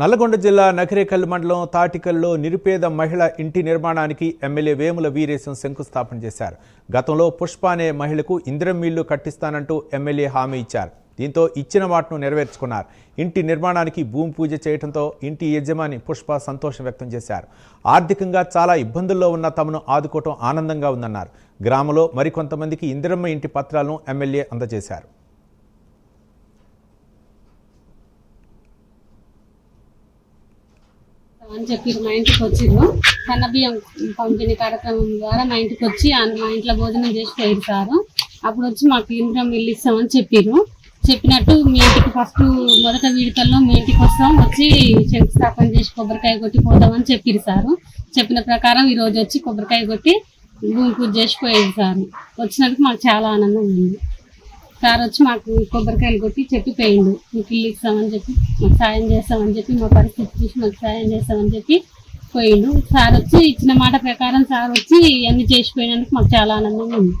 నల్లగొండ జిల్లా నకరేకల్ మండలం తాటికల్లో నిరుపేద మహిళ ఇంటి నిర్మాణానికి ఎమ్మెల్యే వేముల వీరేశం శంకుస్థాపన చేశారు. గతంలో పుష్ప అనే మహిళకు ఇందిరమిల్లు కట్టిస్తానంటూ ఎమ్మెల్యే హామీ ఇచ్చారు. దీంతో ఇచ్చిన మాటను నెరవేర్చుకున్నారు. ఇంటి నిర్మాణానికి భూమి పూజ చేయడంతో ఇంటి యజమాని పుష్ప సంతోషం వ్యక్తం చేశారు. ఆర్థికంగా చాలా ఇబ్బందుల్లో ఉన్న తమను ఆదుకోవటం ఆనందంగా ఉందన్నారు. గ్రామంలో మరికొంతమందికి ఇందిరమ్మ ఇంటి పత్రాలను ఎమ్మెల్యే అందజేశారు. అని చెప్పి మా ఇంటికి వచ్చిర్రు. సన్న బియ్యం పంపిణీ కార్యక్రమం ద్వారా మా ఇంటికి వచ్చి ఆ- మా ఇంట్లో భోజనం చేసి పోయారు సారు. అప్పుడు వచ్చి మాకు ఇంద్రం ఇల్లు ఇస్తామని చెప్పిర్రు. చెప్పినట్టు మీ ఇంటికి ఫస్ట్ మొదట విడతల్లో మీ ఇంటికి వస్తాం వచ్చి శంకుస్థాపన చేసి కొబ్బరికాయ కొట్టి పోదామని చెప్పిర్రు సారు. చెప్పిన ప్రకారం ఈరోజు వచ్చి కొబ్బరికాయ కొట్టి భూమి పూజ చేసి పోయేది సారు. వచ్చినందుకు మాకు చాలా ఆనందం ఉంది. సార్ వచ్చి మాకు కొబ్బరికాయలు కొట్టి చెప్పిపోయిండు మీకు ఇల్లు ఇస్తామని చెప్పి మాకు సాయం చేస్తామని చెప్పి మా పరిస్థితి చూసి మాకు సాయం చేస్తామని చెప్పి పోయిండు. సార్ వచ్చి ఇచ్చిన మాట ప్రకారం సార్ వచ్చి ఇవన్నీ చేసిపోయినందుకు మాకు చాలా ఆనందంగా ఉంది.